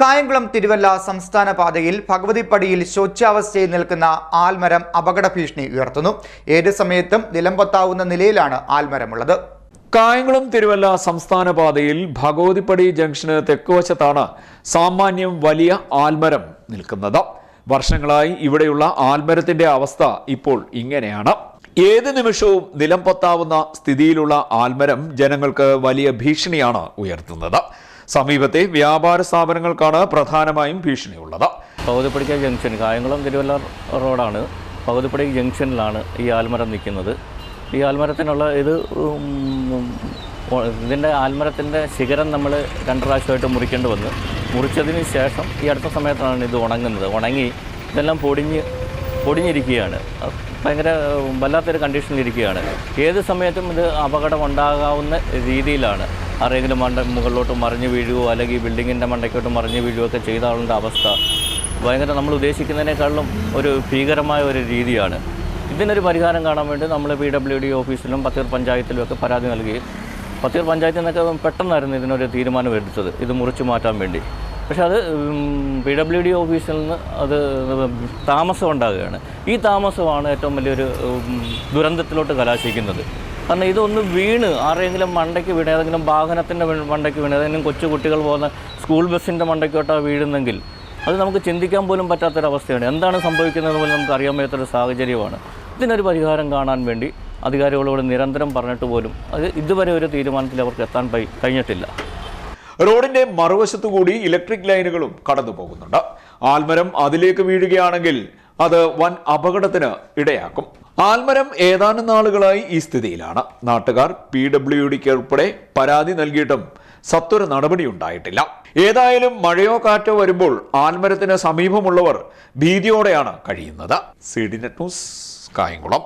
കായംകുളം തിരുവല്ല സംസ്ഥാന പാതയിൽ ഭഗവതിപ്പടിയിൽ ശോച്യാവസ്ഥയിൽ നിൽക്കുന്ന ആൽമരം അപകട ഭീഷണി ഉയർത്തുന്നു. ഏത് സമയത്തും നിലംപൊത്താവുന്ന നിലയിലാണ് ആൽമരമുള്ളത്. കായംകുളം തിരുവല്ല സംസ്ഥാന പാതയിൽ ഭഗവതിപ്പടി ജംഗ്ഷന് തെക്കുവശത്താണ് സാമാന്യം വലിയ ആൽമരം നിൽക്കുന്നത്. വർഷങ്ങളായി ഇവിടെയുള്ള ആൽമരത്തിന്റെ അവസ്ഥ ഇപ്പോൾ ഇങ്ങനെയാണ്. ഏത് നിമിഷവും നിലം പൊത്താവുന്ന സ്ഥിതിയിലുള്ള ആൽമരം ജനങ്ങൾക്ക് വലിയ ഭീഷണിയാണ് ഉയർത്തുന്നത്. സമീപത്തെ വ്യാപാര സ്ഥാപനങ്ങൾക്കാണ് പ്രധാനമായും ഭീഷണിയുള്ളത്. പകുതിപ്പടിക്ക ജംഗ്ഷൻ കായംകുളം തിരുവല്ല റോഡാണ് പകുതിപ്പടി ജംഗ്ഷനിലാണ് ഈ ആൽമരം നിൽക്കുന്നത്. ഈ ആൽമരത്തിനുള്ള ഇത് ഇതിന്റെ ആൽമരത്തിന്റെ ശിഖരം നമ്മൾ രണ്ട് പ്രാവശ്യമായിട്ട് മുറിക്കേണ്ടി വന്നു. മുറിച്ചതിന് ശേഷം ഈ അടുത്ത സമയത്താണ് ഇത് ഉണങ്ങുന്നത്. ഉണങ്ങി ഇതെല്ലാം പൊടിഞ്ഞ് പൊടിഞ്ഞിരിക്കുകയാണ്. ഭയങ്കര വല്ലാത്തൊരു കണ്ടീഷനിലിരിക്കുകയാണ്. ഏത് സമയത്തും ഇത് അപകടം ഉണ്ടാകാവുന്ന രീതിയിലാണ്. ആരെങ്കിലും മണ്ട മുകളിലോട്ട് മറിഞ്ഞു വീഴുകയോ അല്ലെങ്കിൽ ബിൽഡിങ്ങിന്റെ മണ്ടയ്ക്കോട്ട് മറിഞ്ഞു വീഴുകയോ ഒക്കെ ചെയ്ത ആളുടെ അവസ്ഥ ഭയങ്കര നമ്മൾ ഉദ്ദേശിക്കുന്നതിനേക്കാളും ഒരു ഭീകരമായ ഒരു രീതിയാണ്. ഇതിനൊരു പരിഹാരം കാണാൻ വേണ്ടി നമ്മൾ പി ഡബ്ല്യു ഡി ഓഫീസിലും പത്തൂർ പഞ്ചായത്തിലും ഒക്കെ പരാതി നൽകുകയും പത്തൂർ പഞ്ചായത്തിൽ നിന്നൊക്കെ പെട്ടെന്നായിരുന്നു ഇതിനൊരു തീരുമാനം എടുത്തത്. ഇത് മുറിച്ചു മാറ്റാൻ വേണ്ടി. പക്ഷെ അത് പി ഡബ്ല്യു ഡി ഓഫീസിൽ നിന്ന് അത് താമസം ഉണ്ടാകുകയാണ്. ഈ താമസമാണ് ഏറ്റവും വലിയൊരു ദുരന്തത്തിലോട്ട് കലാശിക്കുന്നത്. കാരണം ഇതൊന്ന് വീണ് ആരെങ്കിലും മണ്ടയ്ക്ക് വീണ് ഏതെങ്കിലും വാഹനത്തിന്റെ മണ്ടയ്ക്ക് വീണ് ഏതെങ്കിലും കൊച്ചു കുട്ടികൾ പോകുന്ന സ്കൂൾ ബസ്സിന്റെ മണ്ടയ്ക്കോട്ടാണ് വീഴുന്നെങ്കിൽ അത് നമുക്ക് ചിന്തിക്കാൻ പോലും പറ്റാത്തൊരവസ്ഥയാണ്. എന്താണ് സംഭവിക്കുന്നത് പോലും നമുക്ക് അറിയാൻ വയ്യാത്തൊരു സാഹചര്യമാണ്. ഇതിനൊരു പരിഹാരം കാണാൻ വേണ്ടി അധികാരികളോട് നിരന്തരം പറഞ്ഞിട്ട് പോലും അത് ഇതുവരെ ഒരു തീരുമാനത്തിൽ അവർക്ക് എത്താൻ കഴിഞ്ഞിട്ടില്ല. റോഡിന്റെ മറുവശത്തു കൂടി ഇലക്ട്രിക് ലൈനുകളും കടന്നു പോകുന്നുണ്ട് ആൽമരം അതിലേക്ക് വീഴുകയാണെങ്കിൽ അത് വൻ അപകടത്തിന് ഇടയാക്കും. ആൽമരം ഏതാനും നാളുകളായി ഈ സ്ഥിതിയിലാണ്. നാട്ടുകാർ പി ഡബ്ല്യു ഡിക്ക് ഉൾപ്പെടെ പരാതി നൽകിയിട്ടും സത്വര നടപടി ഉണ്ടായിട്ടില്ല ഏതായാലും മഴയോ കാറ്റോ വരുമ്പോൾ ആൽമരത്തിന് സമീപമുള്ളവർ ഭീതിയോടെയാണ് കഴിയുന്നത്. C D net news Kayamkulam.